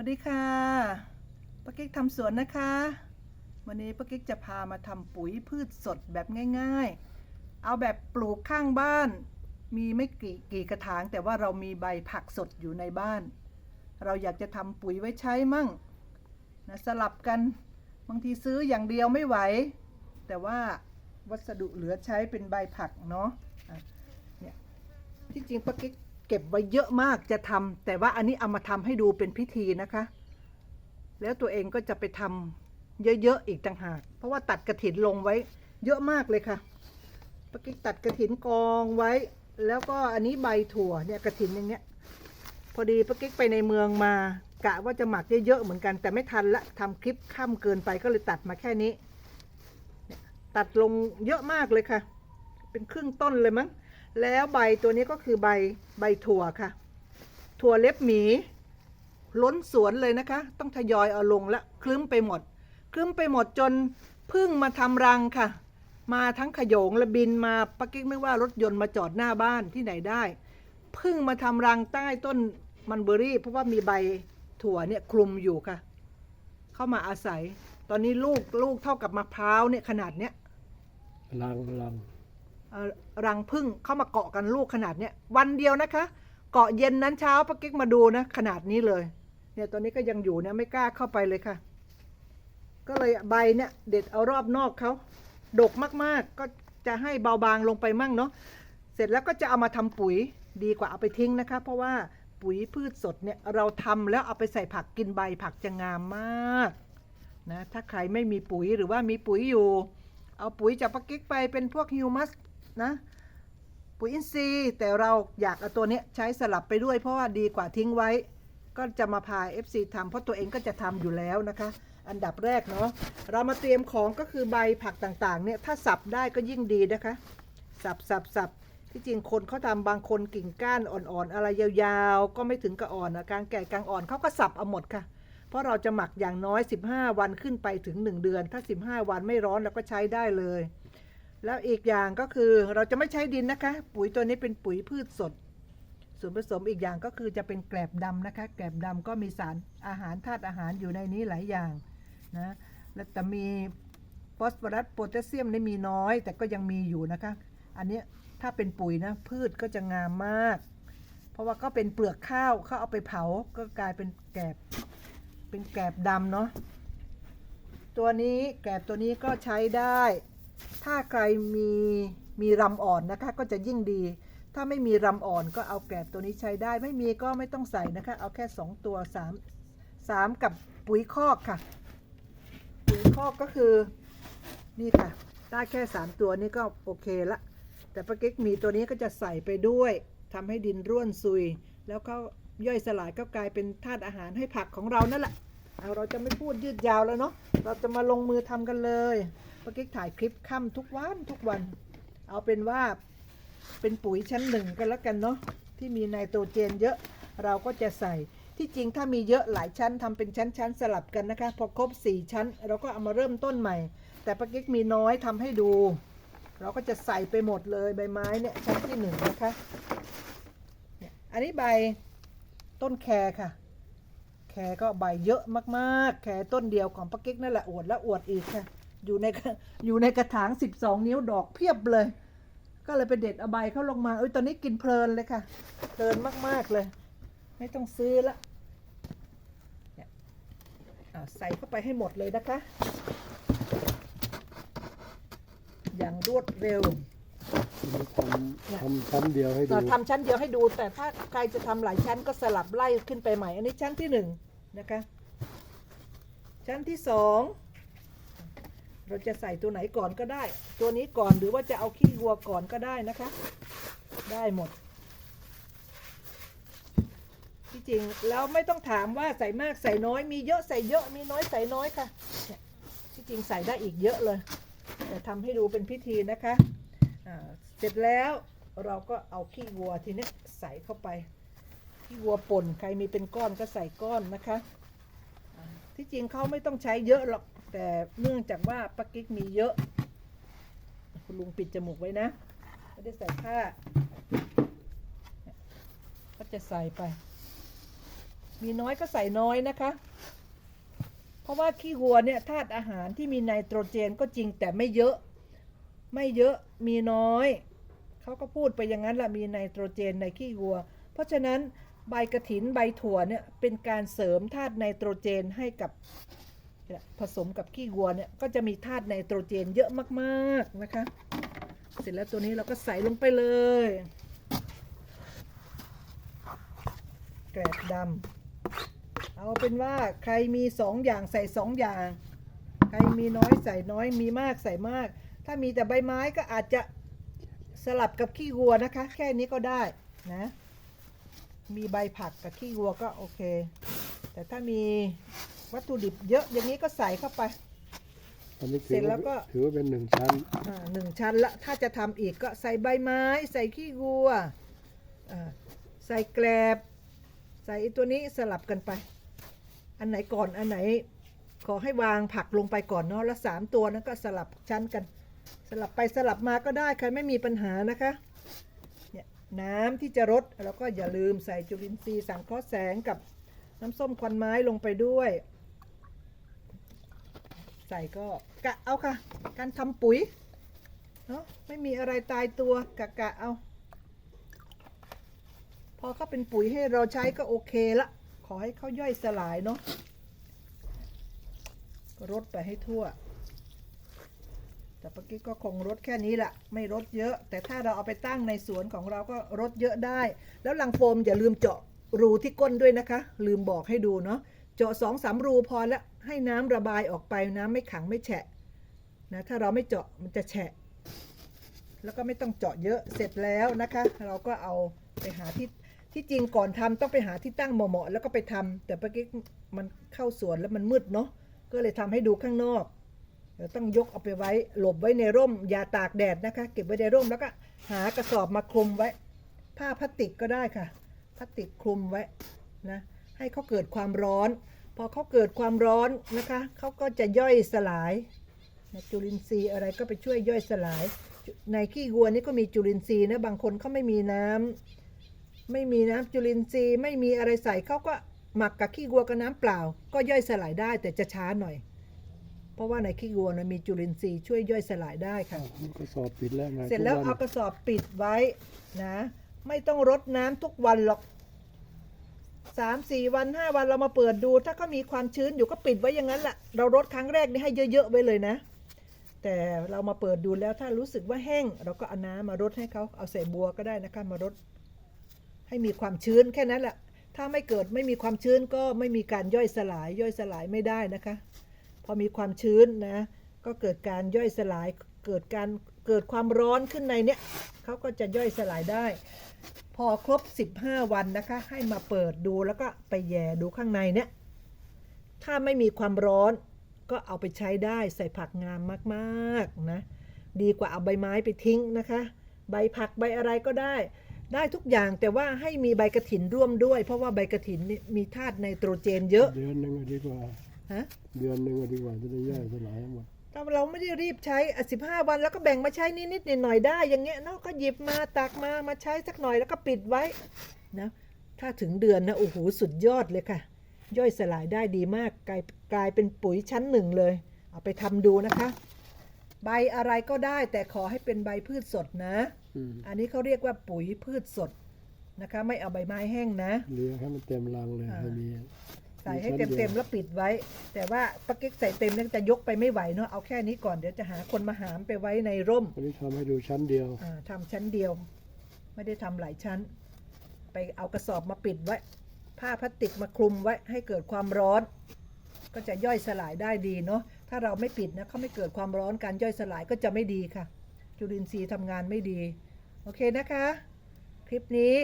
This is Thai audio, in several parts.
วัสดีค่ะป้ากิ๊กทำสวนนะคะ วันนี้ป้ากิ๊กจะพามาทำปุ๋ยพืชสดแบบง่าย ๆ เอาแบบปลูกข้างบ้าน มีไม่กี่กี่กระถาง แต่ว่าเรามีใบผักสดอยู่ในบ้าน เราอยากจะทำปุ๋ยไว้ใช้มั่งนะสลับกันบางทีซื้ออย่างเดียวไม่ไหว แต่ว่าวัสดุเหลือใช้เป็นใบผักเนาะะเนี่ยที่จริงป้ากิ๊ก เก็บไว้เยอะมากจะทำแต่ว่าอันนี้เอามาทำให้ดูเป็นพิธีนะคะ แล้วตัวเองก็จะไปทำเยอะๆอีกต่างหาก เพราะว่าตัดกระถินลงไว้ เยอะมากเลยค่ะปกิ๊กตัดกระถินกองไว้ แล้วก็อันนี้ใบถั่วเนี่ยกระถินอย่างเงี้ย พอดีปกิ๊กไปในเมืองมากะว่าจะหมักเยอะๆเหมือนกัน แต่ไม่ทันละทำคลิปค่ำเกินไปก็เลยตัดมาแค่นี้ ตัดลงเยอะมากเลยค่ะ เป็นครึ่งต้นเลยมั้ง แล้วใบตัวนี้ก็คือใบใบถั่วค่ะ ถั่วเล็บหมี ล้นสวนเลยนะคะ ต้องทยอยเอาลงและคลึ้มไปหมด คลึ้มไปหมดจนพึ่งมาทำรังค่ะ มาทั้งขโยงและบินมาปักกิ๊กไม่ว่ารถยนต์มาจอดหน้าบ้านที่ไหนได้ พึ่งมาทำรังใต้ต้นมันเบอรี่ เพราะว่ามีใบถั่วเนี่ยคลุมอยู่ค่ะ เข้ามาอาศัย ตอนนี้ลูกลูกเท่ากับมะพร้าวเนี่ยขนาดเนี้ย ลังลัง รังพึ่งเข้ามาเกาะกันลูกขนาดเนี้ยวันเดียวนะคะ เกาะเย็นนั้นเช้าป้ากิ๊กมาดูนะขนาดนี้เลยเนี่ยตอนนี้ก็ยังอยู่เนี่ยไม่กล้าเข้าไปเลยค่ะ ก็เลยใบเนี่ยเด็ดเอารอบนอกเขาดกมากๆ ก็จะให้เบาบางลงไปมั่งเนาะเสร็จแล้วก็จะเอามาทำปุ๋ยดีกว่าเอาไปทิ้งนะคะ เพราะว่าปุ๋ยพืชสดเนี่ยเราทำแล้วเอาไปใส่ผักกินใบผักจะงามมากนะถ้าใครไม่มีปุ๋ยหรือว่ามีปุ๋ยอยู่ เอาปุ๋ยจากปักกิ๊กไปเป็นพวกฮิวมัส นะปุ๋ยอินทรีย์แต่เราอยากเอาตัวนี้ใช้สลับไปด้วย เพราะว่าดีกว่าทิ้งไว้ ก็จะมาพา FC ทำเพราะตัวเองก็จะทำอยู่แล้วนะคะ อันดับแรกเนาะเรามาเตรียมของก็คือใบผักต่างๆเนี่ยถ้าสับได้ก็ยิ่งดีนะคะ สับสับสับที่จริงคนเขาทำบางคนกิ่งก้านอ่อนๆ อะไรยาวๆ ก็ไม่ถึงกับอ่อนนะกลางแก่กลางอ่อนเขาก็สับเอาหมดค่ะ เพราะเราจะหมักอย่างน้อย 15 วันขึ้นไปถึง 1 เดือน ถ้า 15 วันไม่ร้อนเราก็ใช้ได้เลย แล้วอีกอย่างก็คือเราจะไม่ใช้ดินนะคะ ปุ๋ยตัวนี้เป็นปุ๋ยพืชสด ส่วนผสมอีกอย่างก็คือจะเป็นแกลบดำนะคะ แกลบดำก็มีสารอาหารธาตุอาหารอยู่ในนี้หลายอย่างนะและแต่มีฟอสฟอรัสโพแทสเซียมนี่มีน้อย แต่ก็ยังมีอยู่นะคะ อันนี้ถ้าเป็นปุ๋ยนะพืชก็จะงามมาก เพราะว่าก็เป็นเปลือกข้าวเขาเอาไปเผาก็กลายเป็นแกลบเป็นแกลบดำเนาะตัวนี้แกลบตัวนี้ก็ใช้ได้ ถ้าใครมีมีรำอ่อนนะคะก็จะยิ่งดี ถ้าไม่มีรำอ่อนก็เอาแกลบตัวนี้ใช้ได้ ไม่มีก็ไม่ต้องใส่นะคะ เอาแค่ 2 ตัว 3 3 กับปุ๋ยคอกค่ะ ปุ๋ยคอกก็คือนี่ค่ะ ได้แค่ 3 ตัวนี้ก็โอเคละ แต่ป้าเก๊กมีตัวนี้ก็จะใส่ไปด้วยทำให้ดินร่วนซุย แล้วก็ย่อยสลายก็กลายเป็นธาตุอาหารให้ผักของเรานั่นแหละเอาเราจะไม่พูดยืดยาวแล้วเนาะเราจะมาลงมือทำกันเลย ป้าเก๊กถ่ายคลิปค่ำทุกวันทุกวัน เอาเป็นว่าเป็นปุ๋ยชั้นหนึ่งกันแล้วกันเนาะที่มีไนโตรเจนเยอะเราก็จะใส่ที่จริงถ้ามีเยอะหลายชั้นทำเป็นชั้นๆสลับกันนะคะ พอครบ 4 ชั้น เราก็เอามาเริ่มต้นใหม่ แต่ป้าเก๊กมีน้อยทำให้ดู เราก็จะใส่ไปหมดเลยใบไม้เนี่ยชั้นที่หนึ่งนะคะเนี่ยอันนี้ใบต้นแครค่ะ แครก็ใบเยอะมากๆ แครต้นเดียวของป้าเก๊กนั่นแหละอวดและอวดอีกค่ะ อยู่ในกระอยู่ในกระถาง12นิ้วดอกเพียบเลย ก็เลยไปเด็ดเอาใบเขาลงมาเอ้ยตอนนี้กินเพลินเลยค่ะ เพลินมาก ๆ เลย ไม่ต้องซื้อละเนี่ยอ่าใส่เข้าไปให้หมดเลยนะคะ อย่างรวดเร็วทีนี้ทำทำชั้นเดียวให้ดูเราทำชั้นเดียวให้ดู แต่ถ้าใครจะทำหลายชั้นก็สลับไล่ขึ้นไปใหม่ อันนี้ชั้นที่หนึ่งนะคะ ชั้นที่สอง เราจะใส่ตัวไหนก่อนก็ได้ ตัวนี้ก่อนหรือว่าจะเอาขี้วัวก่อนก็ได้นะคะ ได้หมด ที่จริงแล้วไม่ต้องถามว่าใส่มากใส่น้อย มีเยอะใส่เยอะมีน้อยใส่น้อยค่ะที่จริงใส่ได้อีกเยอะเลย แต่ทำให้ดูเป็นพิธีนะคะเสร็จแล้วเราก็เอาขี้วัวทีนี้ใส่เข้าไปขี้วัวป่นใครมีเป็นก้อนก็ใส่ก้อนนะคะ ที่จริงเขาไม่ต้องใช้เยอะหรอก แต่เนื่องจากว่าปากิ๊กมีเยอะ คุณลุงปิดจมูกไว้นะ ไม่ได้ใส่ผ้า ก็จะใส่ไป มีน้อยก็ใส่น้อยนะคะ เพราะว่าขี้วัวเนี่ยธาตุอาหารที่มีไนโตรเจนก็จริงแต่ไม่เยอะ ไม่เยอะมีน้อย เขาก็พูดไปอย่างนั้นแหละมีไนโตรเจนในขี้วัว เพราะฉะนั้นใบกระถินใบถั่วเนี่ยเป็นการเสริมธาตุไนโตรเจนให้กับ ผสมกับขี้วัวเนี่ยก็จะมีธาตุไนโตรเจนเยอะมากๆนะคะ เสร็จแล้วตัวนี้เราก็ใส่ลงไปเลย แกลบดำเอาเป็นว่าใครมีสองอย่างใส่สองอย่าง ใครมีน้อยใส่น้อยมีมากใส่มาก ถ้ามีแต่ใบไม้ก็อาจจะสลับกับขี้วัวนะคะ แค่นี้ก็ได้นะ มีใบผักกับขี้วัวก็โอเค แต่ถ้ามี วัตถุดิบเยอะอย่างนี้ก็ใส่เข้าไป อันนี้เสร็ถือจแล้ว่าวก็ถือว่าเป็นหนึ่งชั้น อ่าหนึ่งชั้นละถ้าจะทำอีกก็ใส่ใบไม้ ใส่ขี้วัวอ่าใส่แกลบ ใส่ไอ้ตัวนี้สลับกันไป อันไหนก่อนอันไหน ขอให้วางผักลงไปก่อนเนาะแล้วสามตัวนั้นก็สลับชั้นกัน สลับไปสลับมาก็ได้ใครไม่มีปัญหานะคะเนี่ยน้ำที่จะรดเราก็อย่าลืมใส่จุลินทรีย์สังเคราะห์แสงกับน้ำส้มควันไม้ลงไปด้วย ใส่ก็กะเอาค่ะ การทำปุ๋ยเนาะไม่มีอะไรตายตัวกะกะเอา พอเขาเป็นปุ๋ยให้เราใช้ก็โอเคละ ขอให้เขาย่อยสลายเนาะรดไปให้ทั่ว แต่เมื่อกี้ก็คงรดแค่นี้แหละไม่รดเยอะ แต่ถ้าเราเอาไปตั้งในสวนของเราก็รดเยอะได้ แล้วลังโฟมอย่าลืมเจาะรูที่ก้นด้วยนะคะ ลืมบอกให้ดูเนาะ เจาะสองสามรูพอแล้วให้น้ำระบายออกไปน้ำไม่ขังไม่แฉะนะถ้าเราไม่เจาะมันจะแฉะ แล้วก็ไม่ต้องเจาะเยอะเสร็จแล้วนะคะ เราก็เอาไปหาที่ที่จริงก่อนทำต้องไปหาที่ตั้งเหมาะๆแล้วก็ไปทำแต่เมื่อกี้มันเข้าสวนแล้วมันมืดเนาะก็เลยทำให้ดูข้างนอกเดี๋ยวต้องยกเอาไปไว้หลบไว้ในร่ม อย่าตากแดดนะคะ เก็บไว้ในร่มแล้วก็หากระสอบมาคลุมไว้ ผ้าพลาสติกก็ได้ค่ะพลาสติกคลุมไว้นะ ให้เขาเกิดความร้อน พอเขาเกิดความร้อนนะคะเขาก็จะย่อยสลายนะจุลินทรีย์อะไรก็ไปช่วยย่อยสลาย ในขี้วัวนี่ก็มีจุลินทรีย์นะบางคนเขาไม่มีน้ำไม่มีน้ำจุลินทรีย์ไม่มีอะไรใส่เขาก็หมักกับขี้วัวกับน้ำเปล่า ก็ย่อยสลายได้แต่จะช้าหน่อย เพราะว่าในขี้วัวนะมีจุลินทรีย์ช่วยย่อยสลายได้ค่ะมันก็สอบปิดแล้วไงเสร็จแล้วทุกเอานกระสอบปิดไว้นะ ไม่ต้องรดน้ำทุกวันหรอก สามสี่วันห้าวันเรามาเปิดดู ถ้าก็มีความชื้นอยู่ก็ปิดไว้อย่างนั้นแหละเรารดครั้งแรกนี่ให้เยอะๆไว้เลยนะ แต่เรามาเปิดดูแล้วถ้ารู้สึกว่าแห้ง เราก็เอาน้ำมารดให้เขาเอาใส่บัวก็ได้นะคะมารดให้มีความชื้นแค่นั้นแหละถ้าไม่เกิดไม่มีความชื้นก็ไม่มีการย่อยสลายย่อยสลายไม่ได้นะคะ พอมีความชื้นนะก็เกิดการย่อยสลายเกิดการ เกิดความร้อนขึ้นในเนี้ยเขาก็จะย่อยสลายได้ พอครบ 15 วันนะคะ ให้มาเปิดดูแล้วก็ไปแย่ดูข้างในเนี้ยถ้าไม่มีความร้อนก็เอาไปใช้ได้ใส่ผักงามมากๆนะดีกว่าเอาใบไม้ไปทิ้งนะคะ ใบผักใบอะไรก็ได้ ได้ทุกอย่างแต่ว่าให้มีใบกระถินร่วมด้วย เพราะว่าใบกระถินนี่มีธาตุไนโตรเจนเยอะ เดือนหนึ่งก็ดีกว่าฮะเดือนหนึ่งก็ดีกว่าจะได้ย่อยสลายหมด ถ้าเราไม่ได้รีบใช้อะ15วันแล้วก็แบ่งมาใช้นิดๆหน่อยๆได้ อย่างเงี้ยเนาะก็หยิบมาตักมามาใช้สักหน่อยแล้วก็ปิดไว้นะถ้าถึงเดือนนะโอ้โหสุดยอดเลยค่ะ ย่อยสลายได้ดีมากกลายกลายเป็นปุ๋ยชั้นหนึ่งเลย เอาไปทำดูนะคะ ใบอะไรก็ได้แต่ขอให้เป็นใบพืชสดนะอืมอันนี้เขาเรียกว่าปุ๋ยพืชสดนะคะ ไม่เอาใบไม้แห้งนะ เลี้ยงให้มันเต็มรังเลยอ่าให้มีใส่ให้มีชั้นเดียวเต็มๆแล้วปิดไว้ แต่ว่าปากิ๊กใส่เต็มแล้วจะยกไปไม่ไหวเนาะเอาแค่นี้ก่อนเดี๋ยวจะหาคนมาหามไปไว้ในร่มอันนี้ทำให้ดูชั้นเดียวอ่าทำชั้นเดียว ไม่ได้ทำหลายชั้น ไปเอากระสอบมาปิดไว้ ผ้าพลาสติกมาคลุมไว้ให้เกิดความร้อน ก็จะย่อยสลายได้ดีเนาะถ้าเราไม่ปิดนะเขาไม่เกิดความร้อนการย่อยสลายก็จะไม่ดีค่ะ จุลินทรีย์ทำงานไม่ดี โอเคนะคะ คลิปนี้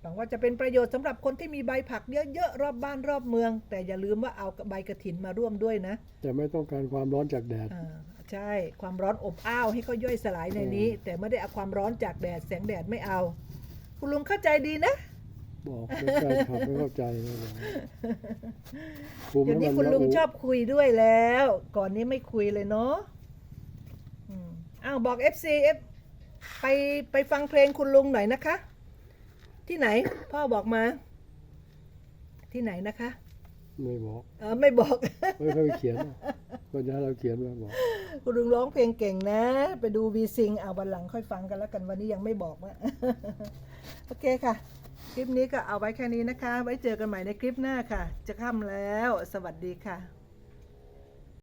หวังว่าจะเป็นประโยชน์สำหรับคนที่มีใบผักเยอะๆรอบบ้านรอบเมือง แต่อย่าลืมว่าเอาใบกระถินมาร่วมด้วยนะแต่ไม่ต้องการความร้อนจากแดด อ่าใช่ความร้อนอบอ้าวให้เขาย่อยสลายในนี้อืมแต่ไม่ได้เอาความร้อนจากแดดแสงแดดไม่เอา คุณลุงเข้าใจดีนะ บอกไม่ใช่ขับไม่เข้าใจเลยบอกคุมเดี๋ยวให้นี้มันคุณลุงระอุชอบคุยด้วยแล้ว ก่อนนี้ไม่คุยเลยเนาะอืมอ้าวบอก FC F ไปไปฟังเพลงคุณลุงหน่อยนะคะ ที่ไหน พ่อบอกมา ที่ไหนนะคะ ไม่บอกเออไม่บอก ไม่ค่อยเขียนนะคนจะให้เราเขียนมาบอกคุณลุงร้องเพลงเก่งนะ ไปดูวีซิงเอาวันหลังค่อยฟังกันแล้วกันวันนี้ยังไม่บอกว่า โอเคค่ะ คลิปนี้ก็เอาไว้แค่นี้นะคะ ไว้เจอกันใหม่ในคลิปหน้าค่ะ จะค่ำแล้ว สวัสดีค่ะ